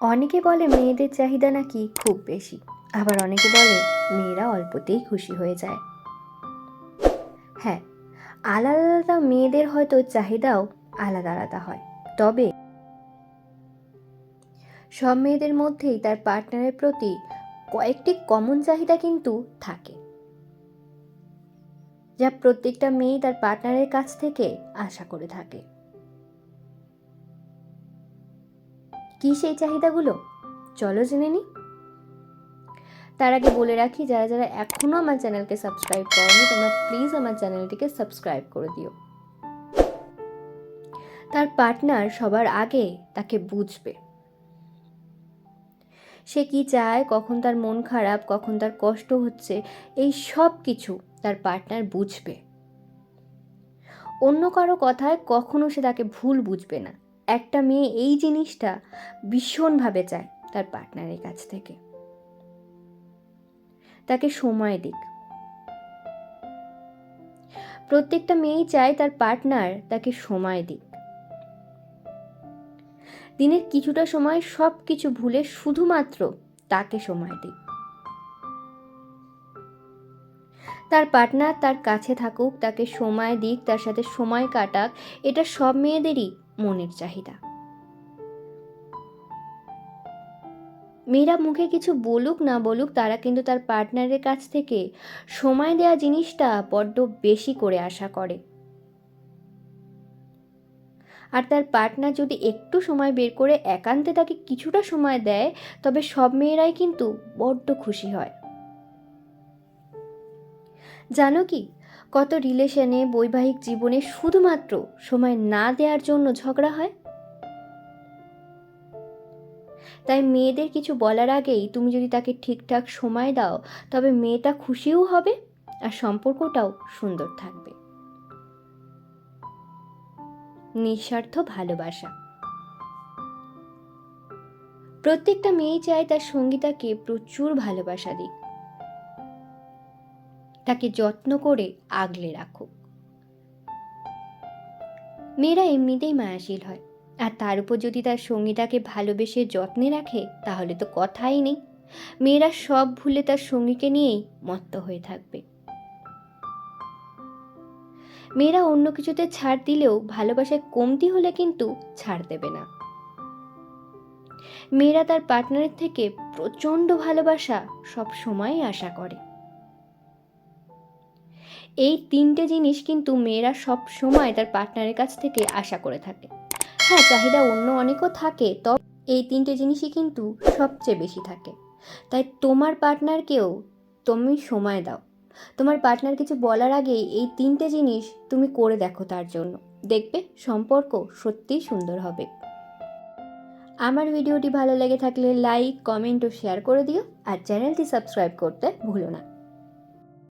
অনেকে বলে মেয়েদের চাহিদা নাকি খুব বেশি। আবার অনেকে বলে মেয়েরা অল্পতেই খুশি হয়ে যায়। হ্যাঁ আলাদা আলাদা মেয়েদের হয়তো চাহিদাও আলাদা আলাদা হয়। তবে সব মেয়েদের মধ্যেই তার পার্টনারের প্রতি কয়েকটি কমন চাহিদা কিন্তু থাকে। যা প্রত্যেকটা মেয়ে তার পার্টনারের কাছ থেকে আশা করে থাকে। কি সেই চাহিদাগুলো? চলো জেনে নি। তার আগে বলে রাখি, যারা যারা এখনও আমার চ্যানেলকে সাবস্ক্রাইব করনি, তোমরা প্লিজ আমার চ্যানেলটিকে সাবস্ক্রাইব করে দিও। তার পার্টনার সবার আগে তাকে বুঝবে। সে কি চায়, কখন তার মন খারাপ, কখন তার কষ্ট হচ্ছে, এই সব কিছু তার পার্টনার বুঝবে। অন্য কারও কথায় কখনো সে তাকে ভুল বুঝবে না। একটা মেয়ে এই জিনিসটা ভীষণভাবে চায় তার পার্টনারের কাছ থেকে। তাকে সময় দিক। প্রত্যেকটা মেয়েই চায় তার পার্টনার তাকে সময় দিক। দিনের কিছুটা সময় সব কিছু ভুলে শুধুমাত্র তাকে সময় দিক। তার পার্টনার তার কাছে থাকুক, তাকে সময় দিক, তার সাথে সময় কাটাক, এটা সব মেয়েদেরই মনের চাহিদা। মেয়েরা মুখে কিছু বলুক না বলুক, তারা কিন্তু তার পার্টনারের কাছ থেকে সময় দেওয়া জিনিসটা বড্ড বেশি করে আশা করে। আর তার পার্টনার যদি একটু সময় বের করে একান্তে তাকে কিছুটা সময় দেয়, তবে সব মেয়েরাই কিন্তু বড্ড খুশি হয়। জানো কি কত রিলেশনে বৈবাহিক জীবনে শুধুমাত্র সময় না দেওয়ার জন্য ঝগড়া হয়? তাই মেয়েদের কিছু বলার আগেই তুমি যদি তাকে ঠিকঠাক সময় দাও, তবে মেয়েটা খুশিও হবে আর সম্পর্কটাও সুন্দর থাকবে। নিঃস্বার্থ ভালোবাসা। প্রত্যেকটা মেয়ে চায় তার সঙ্গীতাকে প্রচুর ভালোবাসা দিক। তাকে যত্ন করে আগলে রাখুক। মেয়েরা এমনিতেই মায়াশীল হয়। আর তার উপর যদি তার সঙ্গীটাকে ভালোবেসে যত্নে রাখে, তাহলে তো কথাই নেই। মেয়েরা সব ভুলে তার সঙ্গীকে নিয়েই মত্ত হয়ে থাকবে। মেয়েরা অন্য কিছুতে ছাড় দিলেও ভালোবাসায় কমতি হলে কিন্তু ছাড় দেবে না। মেয়েরা তার পার্টনারের থেকে প্রচণ্ড ভালোবাসা সব সময়ই আশা করে। এই তিনটে জিনিস কিন্তু মেয়েরা সব সময় তার পার্টনারের কাছ থেকে আশা করে থাকে। হ্যাঁ চাহিদা অন্য অনেকও থাকে, তবে এই তিনটে জিনিসই কিন্তু সবচেয়ে বেশি থাকে। তাই তোমার পার্টনারকেও তুমি সময় দাও। তোমার পার্টনার কিছু বলার আগেই এই তিনটে জিনিস তুমি করে দেখো তার জন্য। দেখবে সম্পর্ক সত্যিই সুন্দর হবে। আমার ভিডিওটি ভালো লেগে থাকলে লাইক কমেন্ট ও শেয়ার করে দিও আর চ্যানেলটি সাবস্ক্রাইব করতে ভুলো না।